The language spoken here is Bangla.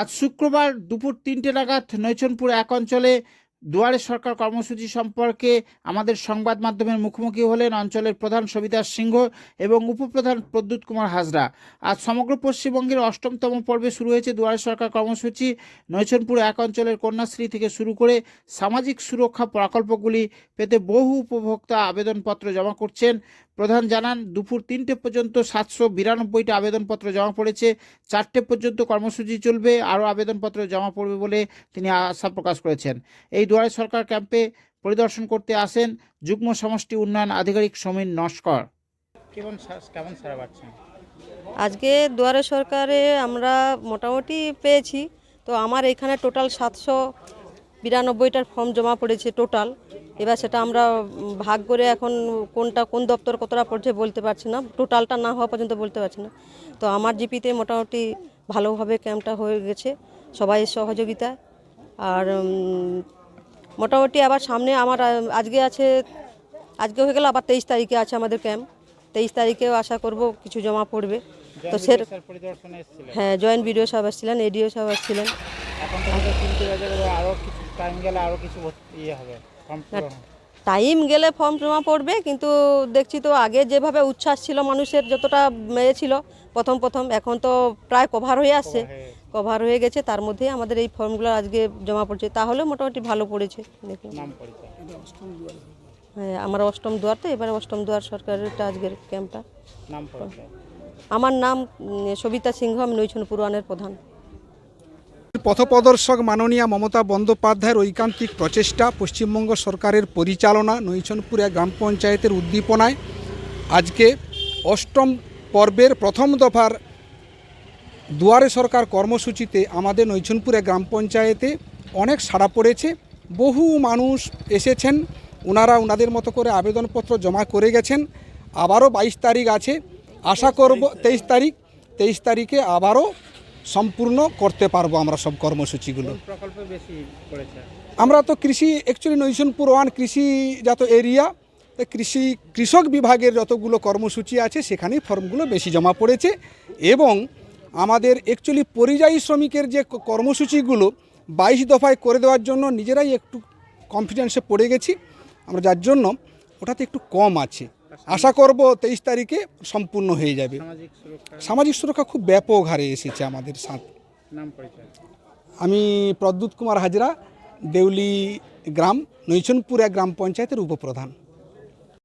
আজ শুক্রবার দুপুর তিনটে নাগাদ নৈচনপুর এক অঞ্চলে দুয়ারে সরকার কর্মসূচি সম্পর্কে আমাদের সংবাদ মাধ্যমের মুখোমুখি হলেন অঞ্চলের প্রধান সবিতা সিংহ এবং উপপ্রধান প্রদ্যুৎ কুমার হাজরা। আজ সমগ্র পশ্চিমবঙ্গের অষ্টমতম পর্বে শুরু হয়েছে দুয়ারে সরকার কর্মসূচি। নৈচনপুর এক অঞ্চলের কন্যাশ্রী থেকে শুরু করে সামাজিক সুরক্ষা প্রকল্পগুলি পেতে বহু উপভোক্তা আবেদনপত্র জমা করছেন। প্রধান জানান দুপুর তিনটে পর্যন্ত সাতশো বিরানব্বইটা আবেদনপত্র জমা পড়েছে। চারটে পর্যন্ত কর্মসূচি চলবে আরও আবেদনপত্র জমা পড়বে বলে তিনি আশা প্রকাশ করেছেন। এই দুয়ারে সরকার ক্যাম্পে পরিদর্শন করতে আসেন যুগ্ম সমষ্টি উন্নয়ন আধিকারিক সমীর নস্কর। কেমন কেমন সারা পাচ্ছেন আজকে দুয়ারে সরকারে আমরা মোটামুটি পেয়েছি। তো আমার এখানে টোটাল সাতশো বিরানব্বইটার ফর্ম জমা পড়েছে টোটাল। এবার সেটা আমরা ভাগ করে এখন কোনটা কোন দপ্তর কতটা পড়ছে বলতে পারছি না। টোটালটা না হওয়া পর্যন্ত বলতে পারছি না। তো আমার জিপিতে মোটামুটি ভালোভাবে ক্যাম্পটা হয়ে গেছে সবাই সহযোগিতা আর মোটামুটি আবার সামনে আমার আজকে আছে আজকে হয়ে গেল আবার তেইশ তারিখে আছে আমাদের ক্যাম্প তেইশ তারিখেও আশা করব কিছু জমা পড়বে। তো সে হ্যাঁ জয়েন্ট বিডিও সাহেব আসছিলেন এডিও সাহেব আসছিলেন। আরও কিছু টাইম গেলে আরও কিছু ইয়ে হবে। টাইম গেলে ফর্ম জমা পড়বে কিন্তু দেখছি তো আগে যেভাবে উচ্ছ্বাস ছিল মানুষের যতটা এ ছিল প্রথম প্রথম এখন তো প্রায় কভার হয়ে আসছে। কভার হয়ে গেছে। তার মধ্যে আমাদের এই ফর্মগুলো আজকে জমা পড়ছে। তাহলে মোটামুটি ভালো পড়েছে দেখুন। হ্যাঁ আমার অষ্টম দুয়ার তো এবারে অষ্টম দুয়ার সরকারেরটা আজকের ক্যাম্পটা আমার নাম সবিতা সিংহ আমি নৈছন পুরাণের প্রধান। পথপ্রদর্শক মাননীয়া মমতা বন্দ্যোপাধ্যায়ের ঐকান্তিক প্রচেষ্টা পশ্চিমবঙ্গ সরকারের পরিচালনা নৈচনপুরা গ্রাম পঞ্চায়েতের উদ্দীপনায় আজকে অষ্টম পর্বের প্রথম দফার দুয়ারে সরকার কর্মসূচিতে আমাদের নৈচনপুরা গ্রাম পঞ্চায়েতে অনেক সাড়া পড়েছে। বহু মানুষ এসেছেন ওনারা ওনাদের মতো করে আবেদনপত্র জমা করে গেছেন। আবারও বাইশ তারিখ আছে। আশা করব তেইশ তারিখ। তেইশ তারিখে আবারও সম্পূর্ণ করতে পারব আমরা সব কর্মসূচিগুলো। আমরা তো কৃষি অ্যাকচুয়ালি নৈশনপুর ওয়ান কৃষিজাত এরিয়া কৃষি কৃষক বিভাগের যতগুলো কর্মসূচি আছে সেখানেই ফর্মগুলো বেশি জমা পড়েছে এবং আমাদের অ্যাকচুয়ালি পরিযায়ী শ্রমিকের যে কর্মসূচিগুলো বাইশ দফায় করে দেওয়ার জন্য নিজেরাই একটু কনফিডেন্সে পড়ে গেছি। আমরা যার জন্য ওটাতে একটু কম আছে। আশা করব তেইশ তারিখে সম্পূর্ণ হয়ে যাবে। সামাজিক সুরক্ষা খুব ব্যাপক হারে এসেছে আমাদের সাথে। আমি প্রদ্যুৎ কুমার হাজরা দেউলি গ্রাম নৈচনপুরা গ্রাম পঞ্চায়েতের উপপ্রধান।